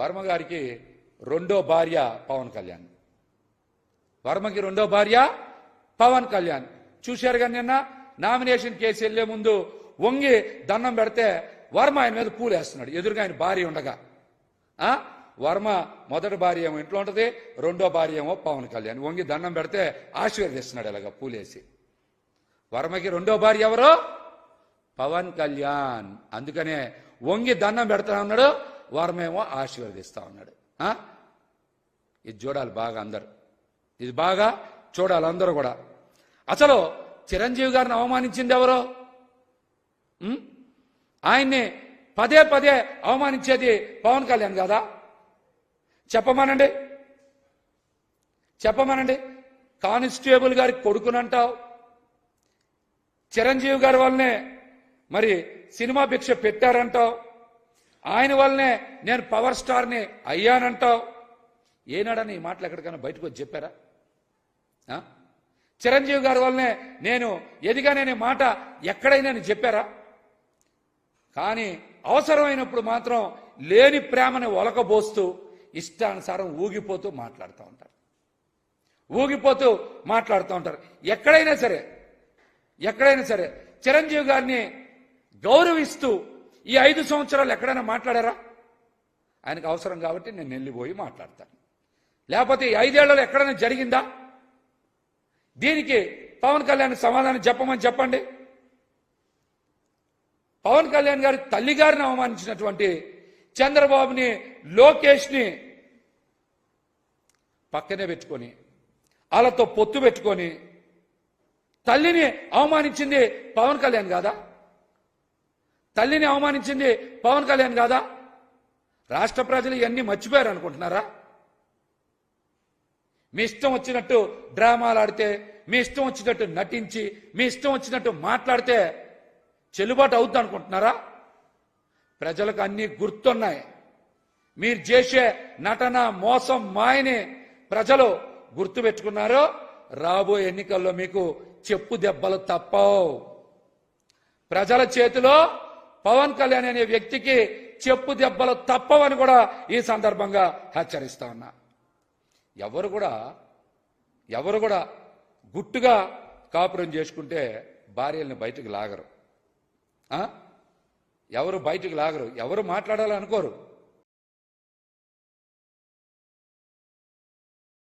వర్మ గారికి రెండో భార్య పవన్ కళ్యాణ్. వర్మకి రెండో భార్య పవన్ కళ్యాణ్. చూశారు కానీ నిన్న నామినేషన్ కేసు వెళ్ళే ముందు వంగి దండం పెడితే వర్మ ఆయన మీద పూలేస్తున్నాడు ఎదురుగా ఆయన భార్య ఉండగా. ఆ? వర్మ మొదటి భార్య ఏమో ఇంట్లో ఉంటుంది రెండో భార్య ఏమో పవన్ కళ్యాణ్. వంగి దండం పెడితే ఆశీర్వదిస్తున్నాడు ఇలాగ పూలేసి వర్మకి రెండో భార్య ఎవరు? పవన్ కళ్యాణ్. అందుకనే వంగి దండం పెడతా ఉన్నాడు వారమేమో ఆశీర్వదిస్తా ఉన్నాడు. ఇది చూడాలి బాగా అందరు. ఇది బాగా చూడాలి అందరూ కూడా. అసలు చిరంజీవి గారిని అవమానించింది ఎవరో? ఆయన్ని పదే పదే అవమానించేది పవన్ కళ్యాణ్ కదా? చెప్పమనండి. చెప్పమనండి. కానిస్టేబుల్ గారి కొడుకునంటావు. చిరంజీవి గారి వల్లనే మరి సినిమా భిక్ష పెట్టారంటావు. ఆయన వల్లనే నేను పవర్ స్టార్ని అయ్యానంటావు. ఏనాడని ఈ మాటలు ఎక్కడికైనా బయటకు వచ్చి చెప్పారా? చిరంజీవి గారి వల్లనే నేను ఎదిగాననే మాట ఎక్కడైనా నేను చెప్పారా? కానీ అవసరమైనప్పుడు మాత్రం లేని ప్రేమని ఒలకబోస్తూ ఇష్టానుసారం ఊగిపోతూ మాట్లాడుతూ ఉంటారు. ఊగిపోతూ మాట్లాడుతూ ఉంటారు. ఎక్కడైనా సరే ఎక్కడైనా సరే చిరంజీవి గారిని గౌరవిస్తూ ఈ ఐదు సంవత్సరాలు ఎక్కడైనా మాట్లాడారా? ఆయనకు అవసరం కాబట్టి నేను వెళ్ళిపోయి మాట్లాడతాను. లేకపోతే ఈ ఐదేళ్ళలో ఎక్కడైనా జరిగిందా? దీనికి పవన్ కళ్యాణ్ సమాధానం చెప్పమని చెప్పండి. పవన్ కళ్యాణ్ గారి తల్లి గారిని అవమానించినటువంటి చంద్రబాబుని లోకేష్ని పక్కనే పెట్టుకొని వాళ్ళతో పొత్తు పెట్టుకొని తల్లిని అవమానించింది పవన్ కళ్యాణ్ కాదా? తల్లిని అవమానించింది పవన్ కళ్యాణ్ కాదా? రాష్ట్ర ప్రజలు ఇవన్నీ మర్చిపోయారు అనుకుంటున్నారా? మీ ఇష్టం వచ్చినట్టు డ్రామాలు ఆడితే మీ ఇష్టం వచ్చినట్టు నటించి మీ ఇష్టం వచ్చినట్టు మాట్లాడితే చెల్లుబాటు అవుద్ది అనుకుంటున్నారా? ప్రజలకు అన్ని గుర్తున్నాయి. మీరు చేసే నటన మోసం మాయని ప్రజలు గుర్తు పెట్టుకున్నారో రాబోయే ఎన్నికల్లో మీకు చెప్పు దెబ్బలు తప్పవు. ప్రజల చేతిలో పవన్ కళ్యాణ్ అనే వ్యక్తికి చెప్పు దెబ్బలు తప్పవని కూడా ఈ సందర్భంగా హెచ్చరిస్తా ఉన్నా. ఎవరు కూడా ఎవరు కూడా గుట్టుగా కాపురం చేసుకుంటే భార్యల్ని బయటకు లాగరు. ఎవరు బయటకు లాగరు? ఎవరు మాట్లాడాలనుకోరు?